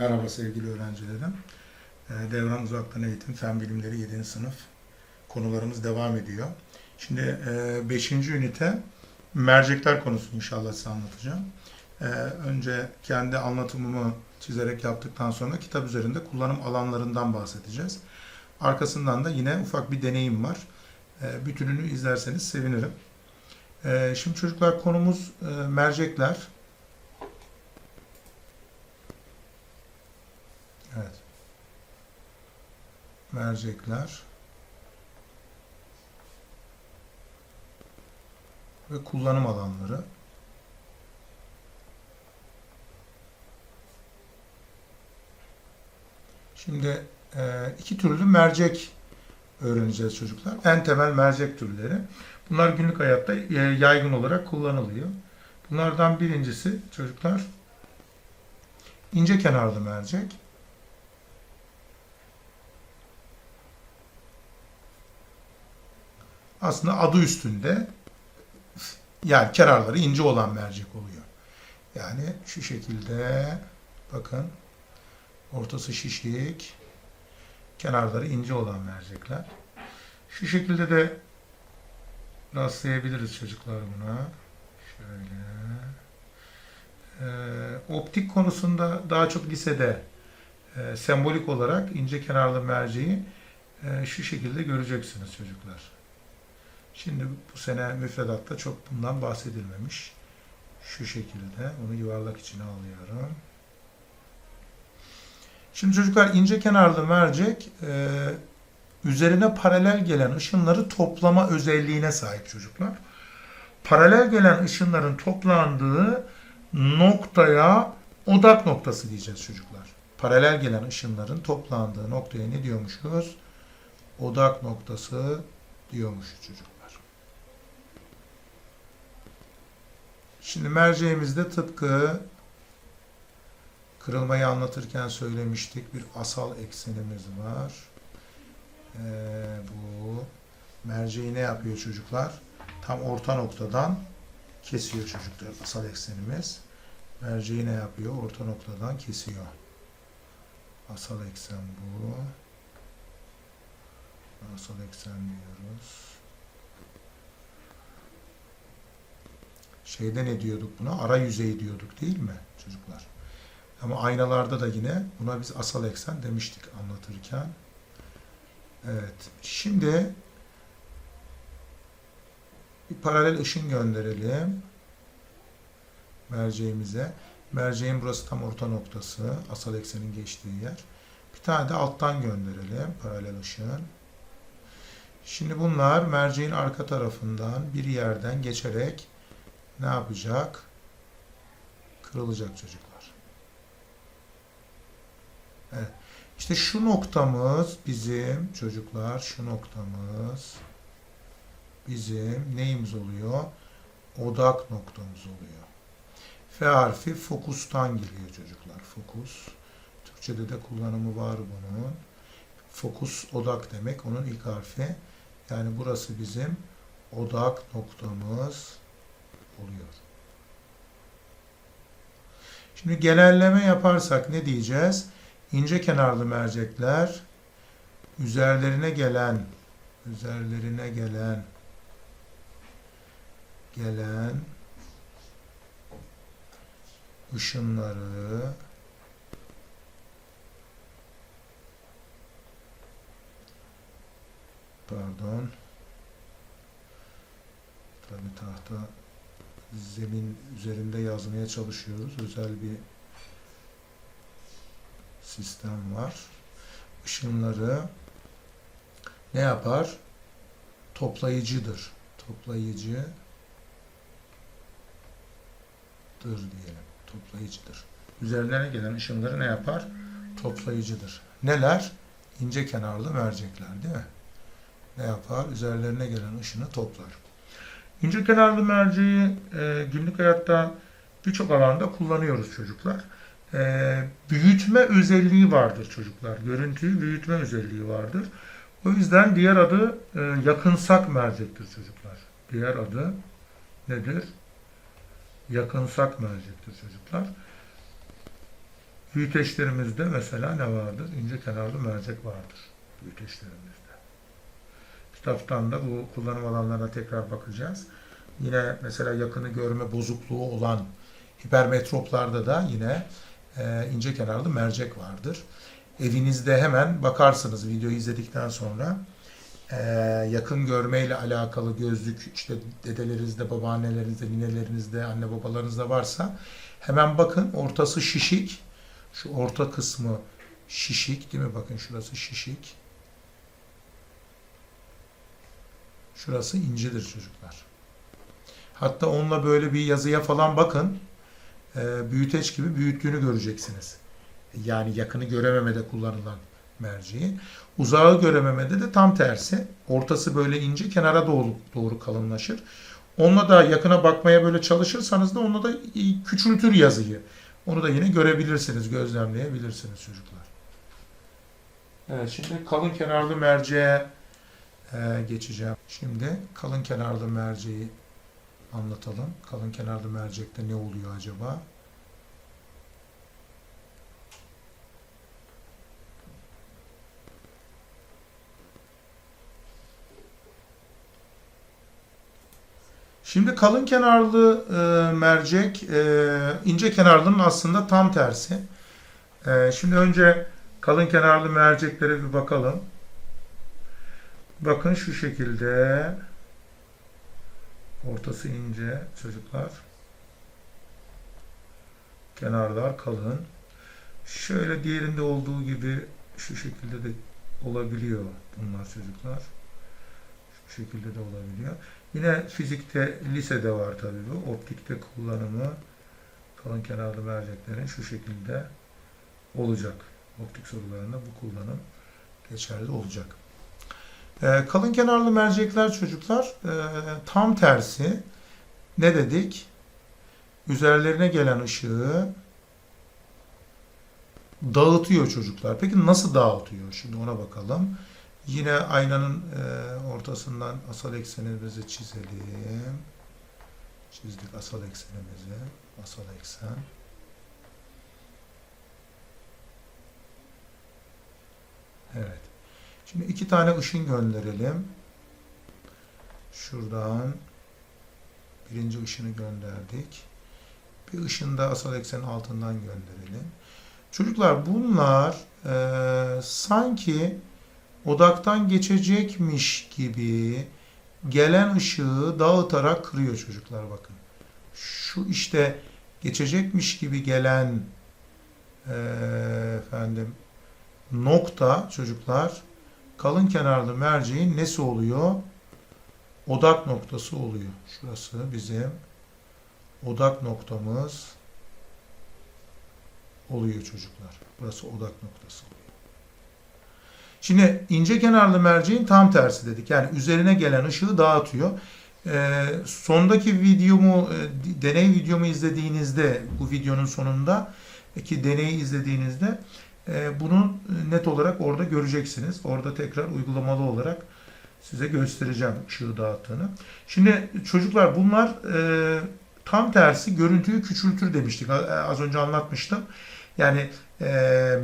Merhaba sevgili öğrencilerim. Ee, Devran Uzaktan Eğitim Fen Bilimleri 7. sınıf konularımız devam ediyor. Şimdi 5. ünite mercekler konusunu inşallah size anlatacağım. Ee, Önce kendi anlatımımı çizerek yaptıktan sonra kitap üzerinde kullanım alanlarından bahsedeceğiz. Arkasından da yine ufak bir deneyim var. Ee, Bütününü izlerseniz sevinirim. Şimdi çocuklar konumuz e, mercekler. Evet. Mercekler. Ve kullanım alanları. Şimdi e, iki türlü mercek öğreneceğiz çocuklar. En temel mercek türleri. Bunlar günlük hayatta e, yaygın olarak kullanılıyor. Bunlardan birincisi çocuklar ince kenarlı mercek. Aslında adı üstünde yani kenarları ince olan mercek oluyor. Yani şu şekilde bakın ortası şişik kenarları ince olan mercekler. Şu şekilde de rastlayabiliriz çocuklar buna. Şöyle. Ee, optik konusunda daha çok lisede e, sembolik olarak ince kenarlı merceği e, şu şekilde göreceksiniz çocuklar. Şimdi bu sene müfredatta çok bundan bahsedilmemiş. Şu şekilde. Onu yuvarlak içine alıyorum. Şimdi çocuklar ince kenarlı mercek e, üzerine paralel gelen ışınları toplama özelliğine sahip çocuklar. Paralel gelen ışınların toplandığı noktaya odak noktası diyeceğiz çocuklar. Paralel gelen ışınların toplandığı noktaya ne diyormuşuz? Odak noktası diyormuşuz çocuklar. Şimdi merceğimizde tıpkı kırılmayı anlatırken söylemiştik bir asal eksenimiz var. Ee, bu merceği ne yapıyor çocuklar? Tam orta noktadan kesiyor çocuklar asal eksenimiz. Merceği ne yapıyor? Orta noktadan kesiyor. Asal eksen bu. Asal eksen diyoruz. Şeyde ne diyorduk buna? Ara yüzey diyorduk değil mi çocuklar? Ama aynalarda da yine buna biz asal eksen demiştik anlatırken. Evet. Şimdi bir paralel ışın gönderelim merceğimize. Merceğin burası tam orta noktası. Asal eksenin geçtiği yer. Bir tane de alttan gönderelim paralel ışın. Şimdi bunlar merceğin arka tarafından bir yerden geçerek ne yapacak? Kırılacak çocuklar. Evet. İşte şu noktamız bizim çocuklar şu noktamız bizim neyimiz oluyor? Odak noktamız oluyor. F harfi fokustan geliyor çocuklar. Fokus. Türkçede de kullanımı var bunun. Fokus odak demek. Onun ilk harfi. Yani burası bizim odak noktamız oluyor. Şimdi genelleme yaparsak ne diyeceğiz? İnce kenarlı mercekler üzerlerine gelen üzerlerine gelen gelen ışınları pardon tabi tahta zemin üzerinde yazmaya çalışıyoruz. Özel bir sistem var. Işınları ne yapar? Toplayıcıdır. Toplayıcıdır diyelim. Toplayıcıdır. Üzerlerine gelen ışınları ne yapar? Toplayıcıdır. Neler? İnce kenarlı mercekler değil mi? Ne yapar? Üzerlerine gelen ışını toplar. İnce kenarlı merceği e, günlük hayatta birçok alanda kullanıyoruz çocuklar. E, büyütme özelliği vardır çocuklar. Görüntüyü büyütme özelliği vardır. O yüzden diğer adı e, yakınsak mercektir çocuklar. Diğer adı nedir? Yakınsak mercektir çocuklar. Büyüteçlerimizde mesela ne vardır? İnce kenarlı mercek vardır büyüteçlerimizde. Kitaptan da bu kullanım alanlarına tekrar bakacağız. Yine mesela yakını görme bozukluğu olan hipermetroplarda da yine e, ince kenarlı mercek vardır. Evinizde hemen bakarsınız videoyu izledikten sonra e, yakın görmeyle alakalı gözlük işte dedelerinizde, babaannelerinizde, ninelerinizde, anne babalarınızda varsa hemen bakın ortası şişik. Şu orta kısmı şişik değil mi? Bakın şurası şişik. Şurası incidir çocuklar. Hatta onunla böyle bir yazıya falan bakın. E, büyüteç gibi büyüttüğünü göreceksiniz. Yani yakını görememede kullanılan merceği. Uzağı görememede de tam tersi. Ortası böyle ince, kenara doğru, doğru kalınlaşır. Onunla da yakına bakmaya böyle çalışırsanız da onunla da küçültür yazıyı. Onu da yine görebilirsiniz, gözlemleyebilirsiniz çocuklar. Evet, şimdi kalın kenarlı merceğe e, geçeceğim. Şimdi kalın kenarlı merceği anlatalım. Kalın kenarlı mercekte ne oluyor acaba? Şimdi kalın kenarlı e, mercek e, ince kenarlının aslında tam tersi. E, şimdi önce kalın kenarlı merceklere bir bakalım. Bakın şu şekilde ortası ince çocuklar. Kenarlar kalın. Şöyle diğerinde olduğu gibi şu şekilde de olabiliyor bunlar çocuklar. Şu şekilde de olabiliyor. Yine fizikte, lisede var tabii bu. Optikte kullanımı kalın kenarlı merceklerin şu şekilde olacak. Optik sorularında bu kullanım geçerli olacak. Ee, kalın kenarlı mercekler çocuklar e, tam tersi ne dedik? Üzerlerine gelen ışığı dağıtıyor çocuklar. Peki nasıl dağıtıyor? Şimdi ona bakalım. Yine aynanın e, ortasından asal eksenimizi çizelim. Çizdik asal eksenimizi. Asal eksen. Evet. Şimdi iki tane ışın gönderelim. Şuradan birinci ışını gönderdik. Bir ışın da asal eksenin altından gönderelim. Çocuklar bunlar e, sanki odaktan geçecekmiş gibi gelen ışığı dağıtarak kırıyor çocuklar bakın. Şu işte geçecekmiş gibi gelen e, efendim nokta çocuklar kalın kenarlı merceğin nesi oluyor? Odak noktası oluyor. Şurası bizim odak noktamız oluyor çocuklar. Burası odak noktası oluyor. Şimdi ince kenarlı merceğin tam tersi dedik. Yani üzerine gelen ışığı dağıtıyor. Ee, sondaki videomu, e, deney videomu izlediğinizde, bu videonun sonunda ki deneyi izlediğinizde e, bunu net olarak orada göreceksiniz. Orada tekrar uygulamalı olarak size göstereceğim ışığı dağıttığını. Şimdi çocuklar bunlar e, tam tersi görüntüyü küçültür demiştik. Az önce anlatmıştım. Yani e,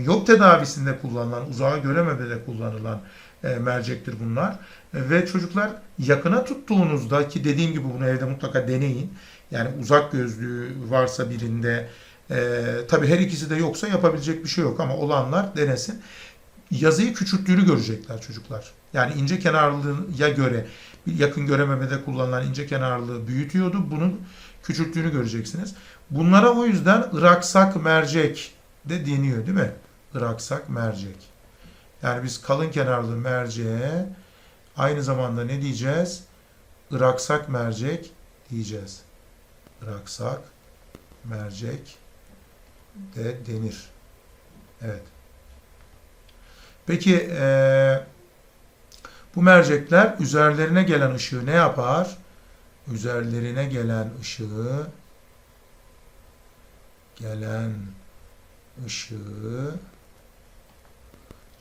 yok tedavisinde kullanılan, uzağa görememede kullanılan e, mercektir bunlar. E, ve çocuklar yakına tuttuğunuzda ki dediğim gibi bunu evde mutlaka deneyin. Yani uzak gözlüğü varsa birinde e, tabii her ikisi de yoksa yapabilecek bir şey yok ama olanlar denesin. Yazıyı küçülttüğünü görecekler çocuklar. Yani ince kenarlıya göre yakın görememede kullanılan ince kenarlığı büyütüyordu. Bunun küçülttüğünü göreceksiniz. Bunlara o yüzden ıraksak mercek de deniyor değil mi? Iraksak mercek. Yani biz kalın kenarlı merceğe aynı zamanda ne diyeceğiz? Iraksak mercek diyeceğiz. Iraksak mercek de denir. Evet. Peki e, bu mercekler üzerlerine gelen ışığı ne yapar? Üzerlerine gelen ışığı gelen ışığı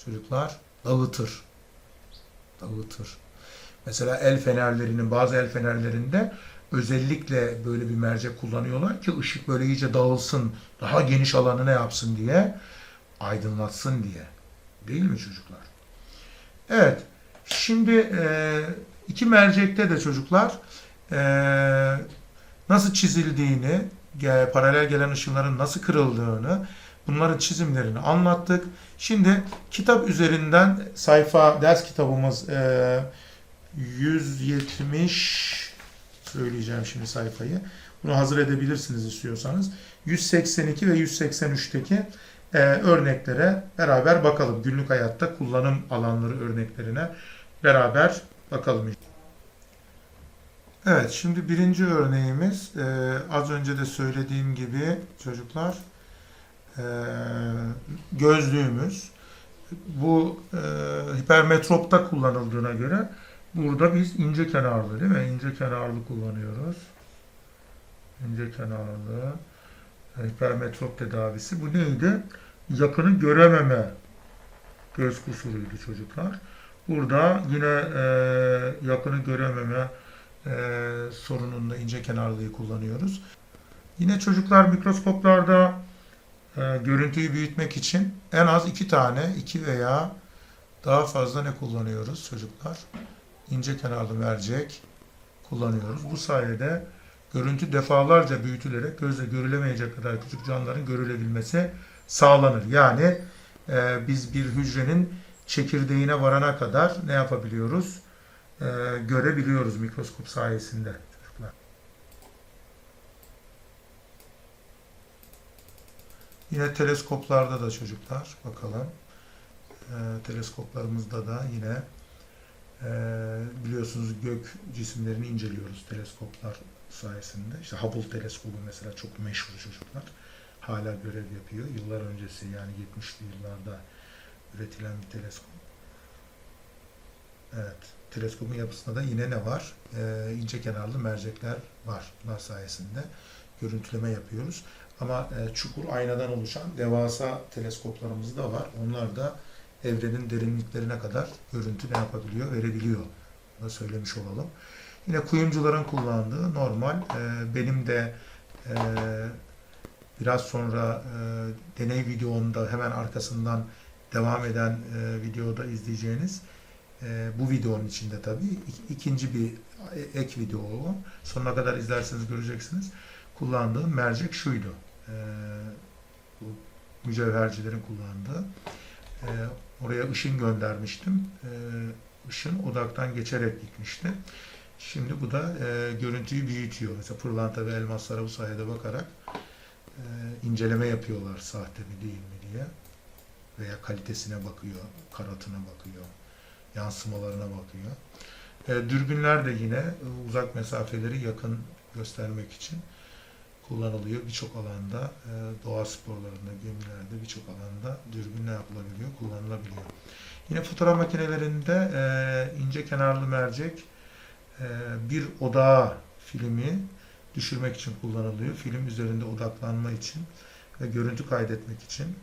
çocuklar dağıtır. Dağıtır. Mesela el fenerlerinin bazı el fenerlerinde özellikle böyle bir mercek kullanıyorlar ki ışık böyle iyice dağılsın, daha geniş alanı ne yapsın diye, aydınlatsın diye. Değil mi çocuklar? Evet. Şimdi e, iki mercekte de çocuklar e, nasıl çizildiğini, paralel gelen ışınların nasıl kırıldığını, bunların çizimlerini anlattık. Şimdi kitap üzerinden sayfa, ders kitabımız e, 170 söyleyeceğim şimdi sayfayı. Bunu hazır edebilirsiniz istiyorsanız. 182 ve 183'teki e, örneklere beraber bakalım. Günlük hayatta kullanım alanları örneklerine beraber bakalım. Evet, şimdi birinci örneğimiz e, az önce de söylediğim gibi çocuklar e, gözlüğümüz. Bu e, hipermetropta kullanıldığına göre burada biz ince kenarlı değil mi? İnce kenarlı kullanıyoruz. İnce kenarlı hipermetrop tedavisi. Bu neydi? Yakını görememe göz kusuruydu çocuklar. Burada yine e, yakını görememe e, sorununda ince kenarlıyı kullanıyoruz. Yine çocuklar mikroskoplarda e, görüntüyü büyütmek için en az iki tane, iki veya daha fazla ne kullanıyoruz çocuklar? İnce kenarlı mercek kullanıyoruz. Bu sayede görüntü defalarca büyütülerek gözle görülemeyecek kadar küçük canlıların görülebilmesi sağlanır. Yani e, biz bir hücrenin çekirdeğine varana kadar ne yapabiliyoruz? E, görebiliyoruz mikroskop sayesinde. Yine teleskoplarda da çocuklar bakalım. E, teleskoplarımızda da yine biliyorsunuz gök cisimlerini inceliyoruz teleskoplar sayesinde. İşte Hubble teleskobu mesela çok meşhur çocuklar. Hala görev yapıyor. Yıllar öncesi yani 70'li yıllarda üretilen bir teleskop. Evet. Teleskopun yapısında da yine ne var? Ee, ince kenarlı mercekler var. Bunlar sayesinde görüntüleme yapıyoruz. Ama e, çukur aynadan oluşan devasa teleskoplarımız da var. Onlar da evrenin derinliklerine kadar görüntü ne yapabiliyor? Verebiliyor. Bunu söylemiş olalım. Yine kuyumcuların kullandığı normal. e, benim de e, biraz sonra e, deney videomda hemen arkasından devam eden videoda izleyeceğiniz bu videonun içinde tabii ik- ikinci bir ek video o. Sonuna kadar izlerseniz göreceksiniz. Kullandığım mercek şuydu. Bu mücevhercilerin kullandığı. Oraya ışın göndermiştim. E, ışın odaktan geçerek gitmişti. Şimdi bu da e, görüntüyü büyütüyor. Mesela pırlanta ve elmaslara bu sayede bakarak e, inceleme yapıyorlar sahte mi değil mi diye. Veya kalitesine bakıyor, karatına bakıyor, yansımalarına bakıyor. E, dürbünler de yine uzak mesafeleri yakın göstermek için kullanılıyor. Birçok alanda, e, doğa sporlarında, gemilerde birçok alanda dürbünle yapılabiliyor, kullanılabiliyor. Yine fotoğraf makinelerinde e, ince kenarlı mercek e, bir odağa filmi düşürmek için kullanılıyor. Film üzerinde odaklanma için ve görüntü kaydetmek için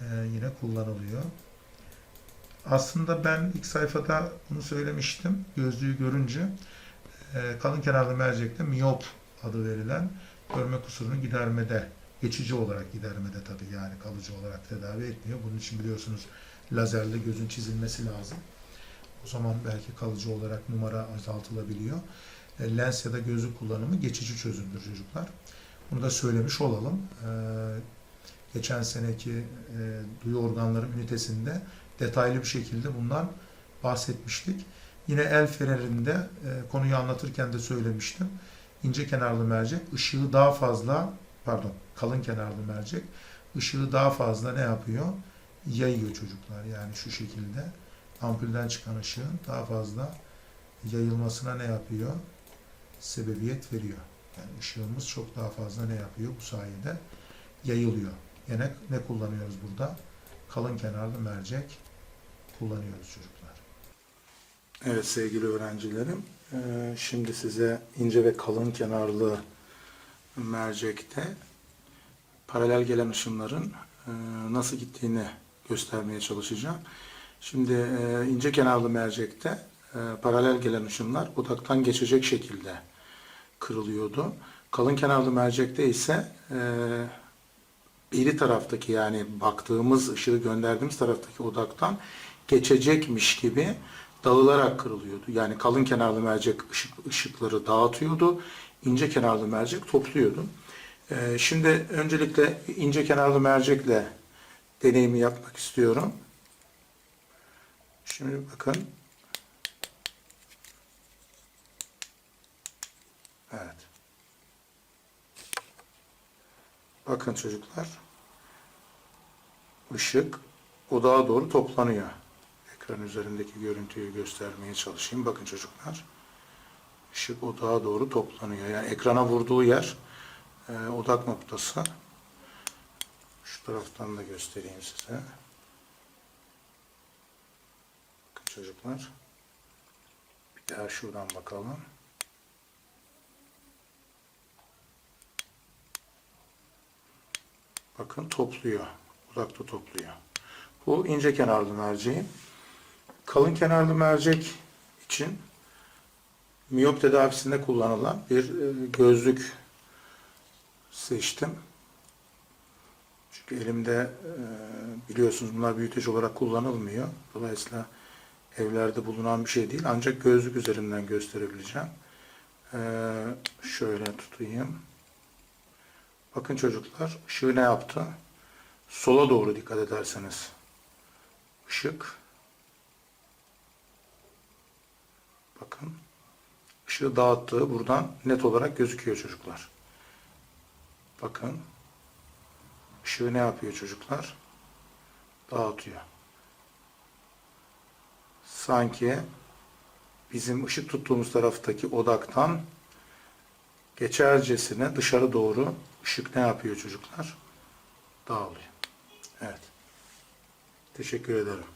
e, yine kullanılıyor. Aslında ben ilk sayfada bunu söylemiştim. Gözlüğü görünce e, kalın kenarlı mercekte miyop adı verilen görme kusurunu gidermede, geçici olarak gidermede tabii yani kalıcı olarak tedavi etmiyor. Bunun için biliyorsunuz lazerle gözün çizilmesi lazım. O zaman belki kalıcı olarak numara azaltılabiliyor. E, lens ya da gözlük kullanımı geçici çözümdür çocuklar. Bunu da söylemiş olalım. E, geçen seneki e, duyu organları ünitesinde detaylı bir şekilde bundan bahsetmiştik. Yine el fenerinde konuyu anlatırken de söylemiştim. İnce kenarlı mercek ışığı daha fazla pardon kalın kenarlı mercek ışığı daha fazla ne yapıyor? Yayıyor çocuklar. Yani şu şekilde ampulden çıkan ışığın daha fazla yayılmasına ne yapıyor? Sebebiyet veriyor. Yani ışığımız çok daha fazla ne yapıyor? Bu sayede yayılıyor. Yine ne kullanıyoruz burada? Kalın kenarlı mercek kullanıyoruz çocuklar. Evet sevgili öğrencilerim, şimdi size ince ve kalın kenarlı mercekte paralel gelen ışınların eee, nasıl gittiğini göstermeye çalışacağım. Şimdi eee, ince kenarlı mercekte eee, paralel gelen ışınlar odaktan geçecek şekilde kırılıyordu. Kalın kenarlı mercekte ise e, beri taraftaki yani baktığımız ışığı gönderdiğimiz taraftaki odaktan geçecekmiş gibi dağılarak kırılıyordu. Yani kalın kenarlı mercek ışık, ışıkları dağıtıyordu. ince kenarlı mercek topluyordu. Ee, şimdi öncelikle ince kenarlı mercekle deneyimi yapmak istiyorum. Şimdi bakın. Evet. Bakın çocuklar. Işık odağa doğru toplanıyor. Ekran üzerindeki görüntüyü göstermeye çalışayım. Bakın çocuklar. Işık odağa doğru toplanıyor. Yani ekrana vurduğu yer e, odak noktası. Şu taraftan da göstereyim size. Bakın çocuklar. Bir daha şuradan bakalım. Bakın topluyor. Odakta topluyor. Bu ince kenarlı merceği. Kalın kenarlı mercek için miyop tedavisinde kullanılan bir e, gözlük seçtim. Çünkü elimde e, biliyorsunuz bunlar büyüteç olarak kullanılmıyor. Dolayısıyla evlerde bulunan bir şey değil. Ancak gözlük üzerinden gösterebileceğim. E, şöyle tutayım. Bakın çocuklar ışığı ne yaptı? Sola doğru dikkat ederseniz. Işık. Bakın. Işığı dağıttığı buradan net olarak gözüküyor çocuklar. Bakın. Işığı ne yapıyor çocuklar? Dağıtıyor. Sanki bizim ışık tuttuğumuz taraftaki odaktan geçercesine dışarı doğru ışık ne yapıyor çocuklar? Dağılıyor. Evet. Teşekkür ederim.